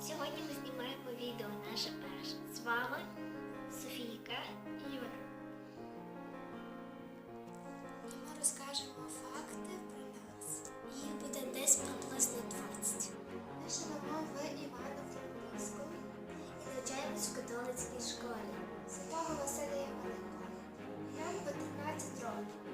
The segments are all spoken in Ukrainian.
Сьогодні ми знімаємо відео наше перше. З вами Софійка і Юра. Ми розкажемо факти про нас. Їх буде десь приблизно 20. Ми живемо в Івано-Франківську І навчаємось в католицькій школі. Святого Василія Великого. Нам по 13 років.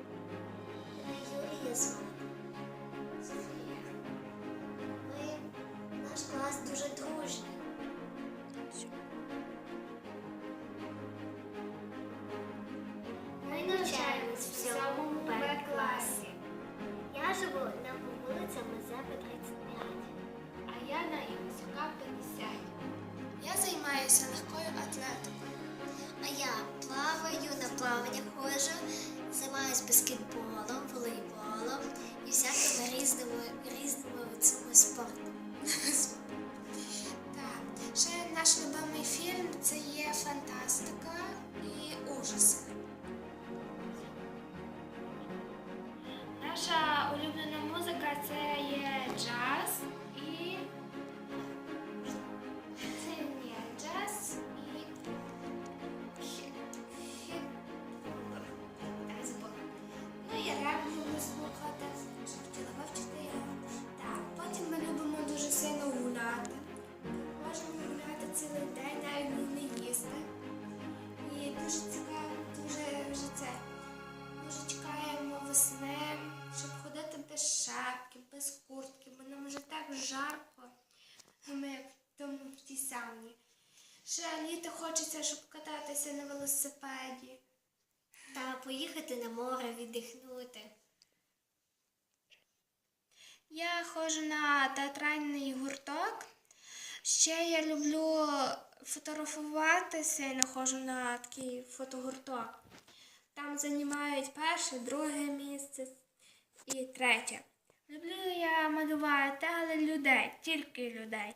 Атлетикою. А я плаваю, на плавання ходжу, займаюсь баскетболом, волейболом жарко. Ми в тому в тій сауні. Ще літо хочеться, щоб кататися на велосипеді. Та поїхати на море, віддихнути. Я ходжу на театральний гурток. Ще я люблю фотографуватися і ходжу на такий фотогурток. Там займають перше, друге місце і третє. Люблю я малювати, але людей, тільки людей.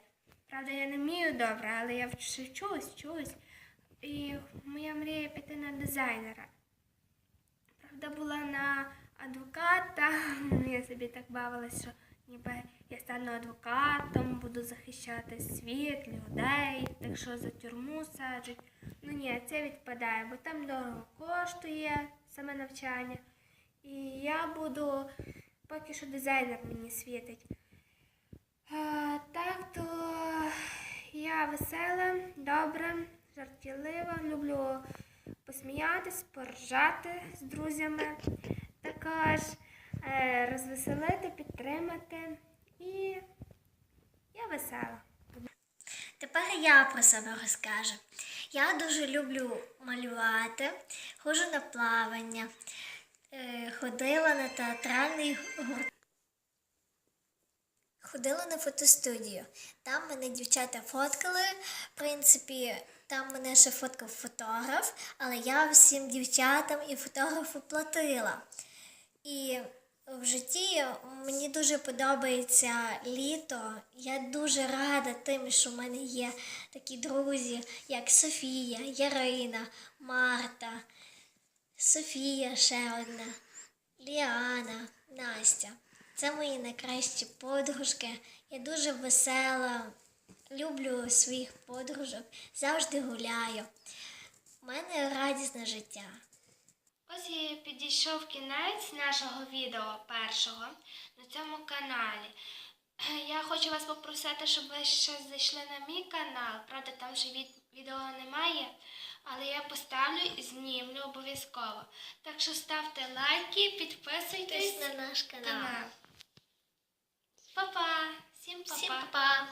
Правда, я не вмію добре, але я вчусь, вчусь. І моя мрія піти на дизайнера. Правда, була на адвоката. Я собі так бавилася, що ніби я стану адвокатом, буду захищати світ, людей, так що за тюрму саджуть. Ну ні, це відпадає, бо там дорого коштує саме навчання. І я буду поки що дизайнер мені світить. А, так то я весела, добра, жартівлива, люблю посміятись, поржати з друзями, також е, розвеселити, підтримати. І я весела. Тепер я про себе розкажу. Я дуже люблю малювати, ходжу на плавання, е, ходила на театральний гурт. Ходила на фотостудію. Там мене дівчата фоткали. В принципі, там мене ще фоткав фотограф, але я всім дівчатам і фотографу платила. І в житті мені дуже подобається літо. Я дуже рада тим, що в мене є такі друзі, як Софія, Ярина, Марта, Софія ще одна, Ліана, Настя. Це мої найкращі подружки. Я дуже весела, люблю своїх подружок, завжди гуляю. У мене радісне життя. Ось і підійшов кінець нашого відео першого на цьому каналі. Я хочу вас попросити, щоб ви ще зайшли на мій канал. Правда, там від- відео немає, але я поставлю і знімлю обов'язково. Так що ставте лайки, підписуйтесь на наш канал. па-па! Всім па-па!